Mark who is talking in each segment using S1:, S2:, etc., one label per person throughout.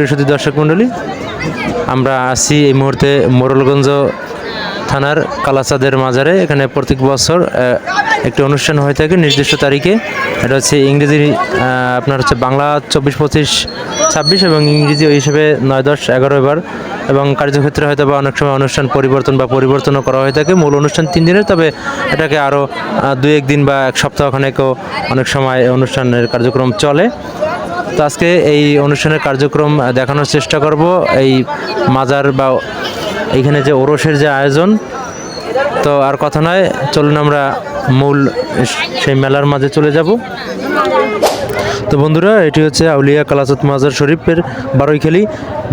S1: সুপ্রিয় সুদী দর্শক মণ্ডলী, আমরা আছি এই মুহূর্তে মোরলগঞ্জ থানার কালাচাঁদের মাজারে। এখানে প্রত্যেক বছর একটি অনুষ্ঠান হয়ে থাকে নির্দিষ্ট তারিখে। এটা হচ্ছে ইংরেজি আপনার হচ্ছে বাংলা চব্বিশ, পঁচিশ, ছাব্বিশ এবং ইংরেজি ওই হিসেবে নয়, দশ, এগারো এবার। এবং কার্যক্ষেত্রে হয়তো বা অনেক সময় অনুষ্ঠান পরিবর্তন বা পরিবর্তনও করা হয়ে থাকে, মূল অনুষ্ঠান তিন দিনের। তবে এটাকে আরও দু এক দিন বা এক সপ্তাহখানেকও অনেক সময় অনুষ্ঠানের কার্যক্রম চলে। তো আজকে এই অনুষ্ঠানের কার্যক্রম দেখানোর চেষ্টা করব। এই মাজার বা এইখানে যে ওরসের যে আয়োজন, তো আর কথা নয়, চলুন আমরা মূল সেই মেলার মাঝে চলে যাব। তো বন্ধুরা, এটি হচ্ছে আউলিয়া কালাচাঁদ মাজার শরীফের বারৈখালি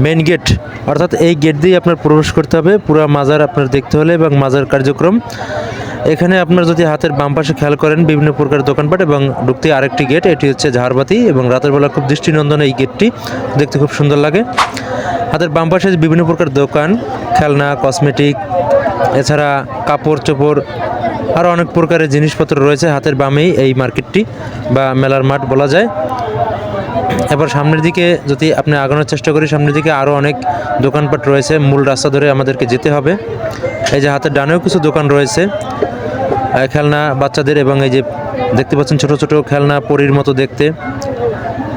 S1: মেন গেট অর্থাৎ এই গেট দিয়ে আপনার প্রবেশ করতে হবে। পুরো মাজার আপনার দেখতে হলে এবং মাজার কার্যক্রম। এখানে আপনার যদি হাতের বাম পাশে খেয়াল করেন, বিভিন্ন প্রকার দোকানপাট এবং ঢুকতে আরেকটি গেট এটি হচ্ছে ঝাড়বাতি এবং রাতের বেলা খুব দৃষ্টিনন্দন এই গেটটি দেখতে খুব সুন্দর লাগে। হাতের বাম পাশে বিভিন্ন প্রকার দোকান, খেলনা কসমেটিক এছাড়া কাপড় চোপড় আরও অনেক প্রকারের জিনিসপত্র রয়েছে হাতের বামেই এই মার্কেটটি বা মেলার মাঠ বলা যায়। এবার সামনের দিকে যদি আপনি আগানোর চেষ্টা করি, সামনের দিকে আরও অনেক দোকানপাট রয়েছে। মূল রাস্তা ধরে আমাদেরকে যেতে হবে। এই যে হাতের ডানেও কিছু দোকান রয়েছে। খেলনা বাচ্চাদের এবং এই যে দেখতে পাচ্ছেন ছোট ছোট খেলনা পরীর মতো দেখতে।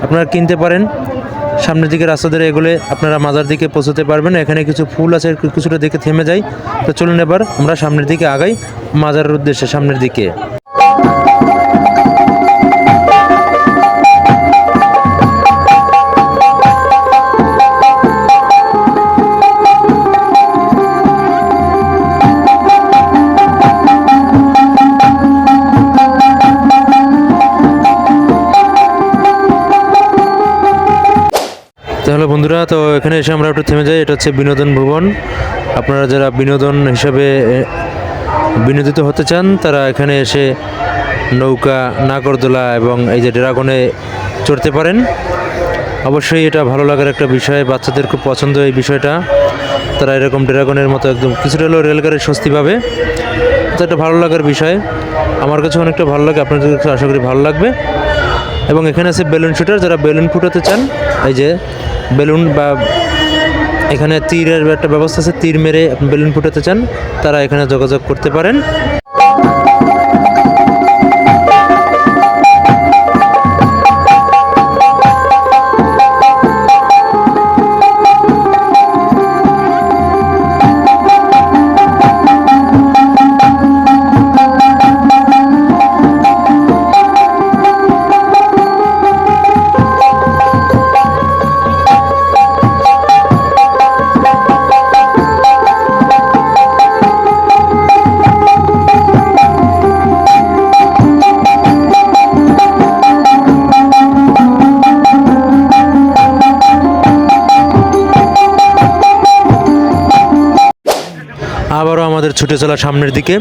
S1: আপনারা কিনতে পারেন। সামনের দিকে রাস্তা ধরে এগুলে আপনারা মাজার দিকে পৌঁছতে পারবেন। এখানে কিছু ফুল আছে, কিছুটা দেখে থেমে যায় তো চলুন এবার আমরা সামনের দিকে আগাই মাজারের উদ্দেশ্যে, সামনের দিকে। বন্ধুরা, তো এখানে এসে আমরা একটু থেমে যাই। এটা হচ্ছে বিনোদন ভবন। আপনারা যারা বিনোদন হিসাবে বিনোদিত হতে চান, তারা এখানে এসে নৌকা, নাগরদোলা এবং এই যে ড্রাগনে চড়তে পারেন। অবশ্যই এটা ভালো লাগার একটা বিষয়। বাচ্চাদের খুব পছন্দ এই বিষয়টা। তারা এরকম ড্রাগনের মতো একদম কিছুটা হলেও রেলগাড়ির স্বস্তি পাবে। তো এটা ভালো লাগার বিষয়। আমার কাছে অনেকটা ভালো লাগে। আপনাদের কাছে আশা করি ভালো লাগবে। এবং এখানে আছে বেলুন শুটার, যারা বেলুন ফুটাতে চান, এই যে বেলুন বা এখানে তীরের একটা ব্যবস্থা আছে, তীর মেরে বেলুন ফুটাতে চান, তারা এখানে যোগাযোগ করতে পারেন। আমাদের ছুটে চলা সামনের দিকে।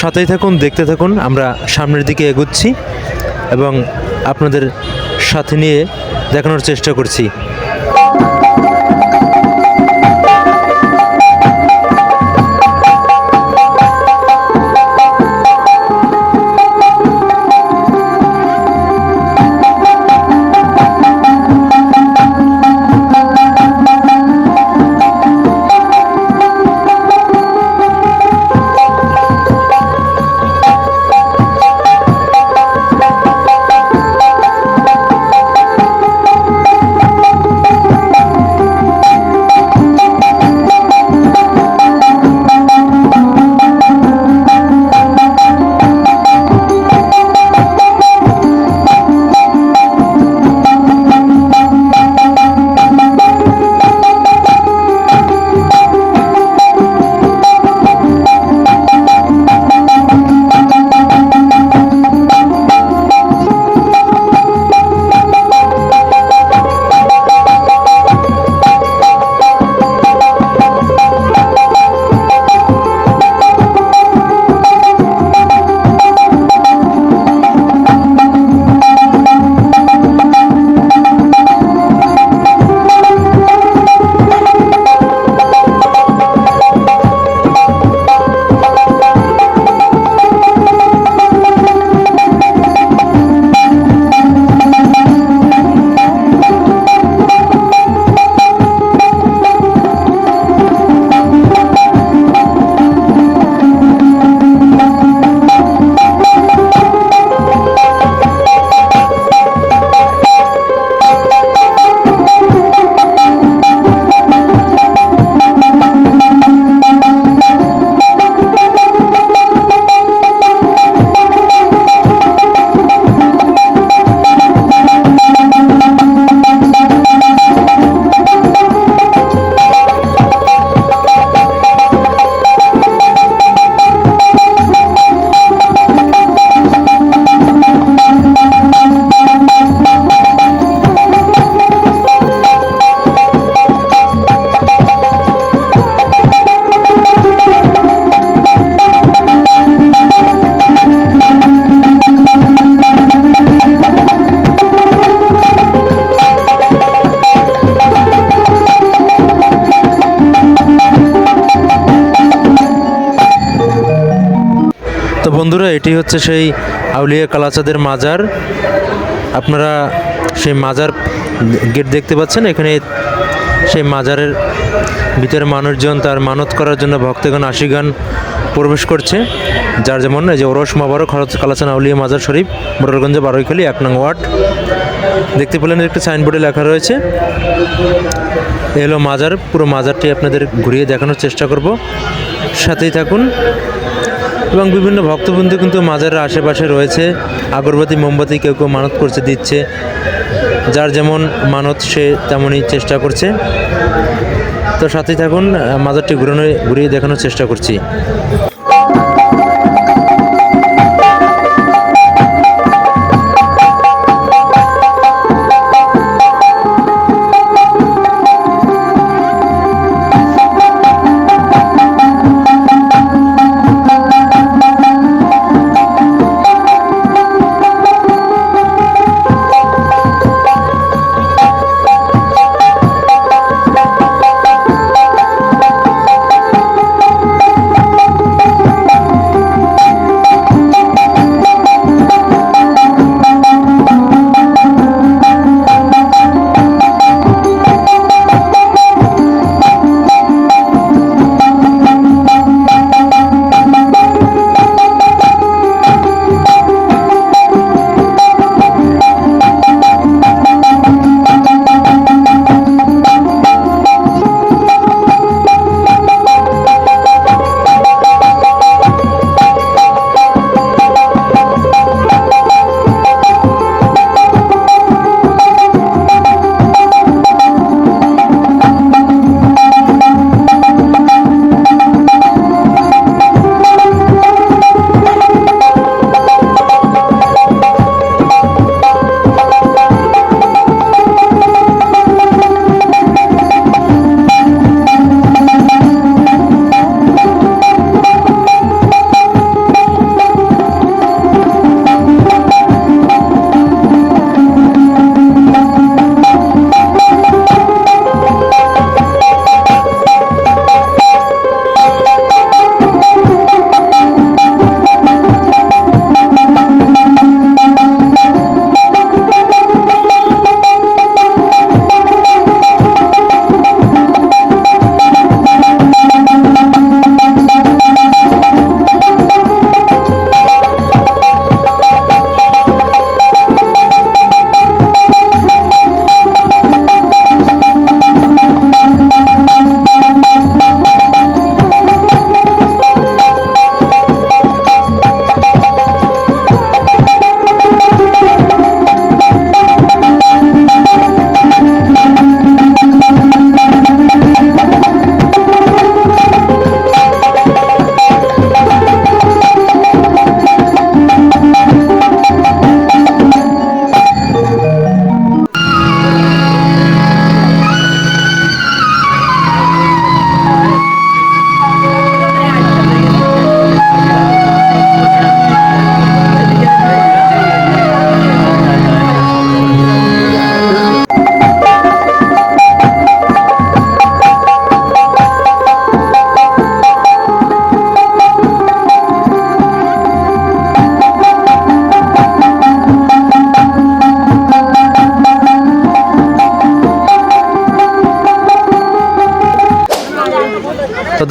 S1: সাথেই থাকুন, দেখতে থাকুন, আমরা সামনের দিকে এগুচ্ছি এবং আপনাদের সাথে নিয়ে দেখানোর চেষ্টা করছি। বন্ধুরা, এটি হচ্ছে সেই আউলিয়া কালাচাঁদের মাজার। আপনারা সেই মাজার গেট দেখতে পাচ্ছেন। এখানে সেই মাজারের ভিতরে মানুষজন তার মানত করার জন্য ভক্তগণ আশিগান প্রবেশ করছে। যার যেমন এই যে ওরস মাবারক হরত কালাচান আউলিয়া মাজার শরীফ মোটরগঞ্জ বারৈখালী এক নং ওয়ার্ড। দেখতে পেলেন, একটি সাইনবোর্ডে লেখা রয়েছে। এ হলো মাজার। পুরো মাজারটি আপনাদের ঘুরিয়ে দেখানোর চেষ্টা করব। সাথেই থাকুন। এবং বিভিন্ন ভক্তবৃন্দ কিন্তু মাজারের আশেপাশে রয়েছে। আগরবাতি, মোমবাতি কেউ কেউ মানত করছে, দিচ্ছে। যার যেমন মানত, সে তেমনই চেষ্টা করছে। তো সাথে থাকুন, মাজারটি ঘুরানো, ঘুরিয়ে দেখানোর চেষ্টা করছি।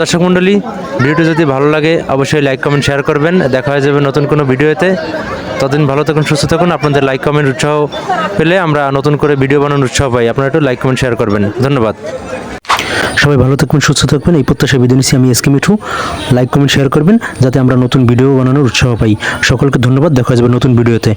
S1: দর্শক মণ্ডলী, ভিডিওটি যদি ভালো লাগে, অবশ্যই লাইক কমেন্ট শেয়ার করবেন। দেখা হয়ে যাবে নতুন কোনো ভিডিওতে। ততদিন ভালো থাকুন, সুস্থ থাকুন। আপনাদের লাইক কমেন্ট উৎসাহ পেলে আমরা নতুন করে ভিডিও বানানোর উৎসাহ পাই। আপনারা একটু লাইক কমেন্ট শেয়ার করবেন। ধন্যবাদ।
S2: সবাই ভালো থাকবেন সুস্থ থাকবেন এই প্রত্যাশা বিদায় নিচ্ছি আমি SK Mithu. Like comment share করবেন, যাতে আমরা নতুন ভিডিও বানানোর উৎসাহ পাই। সকলকে ধন্যবাদ। দেখা যাবে নতুন ভিডিওতে।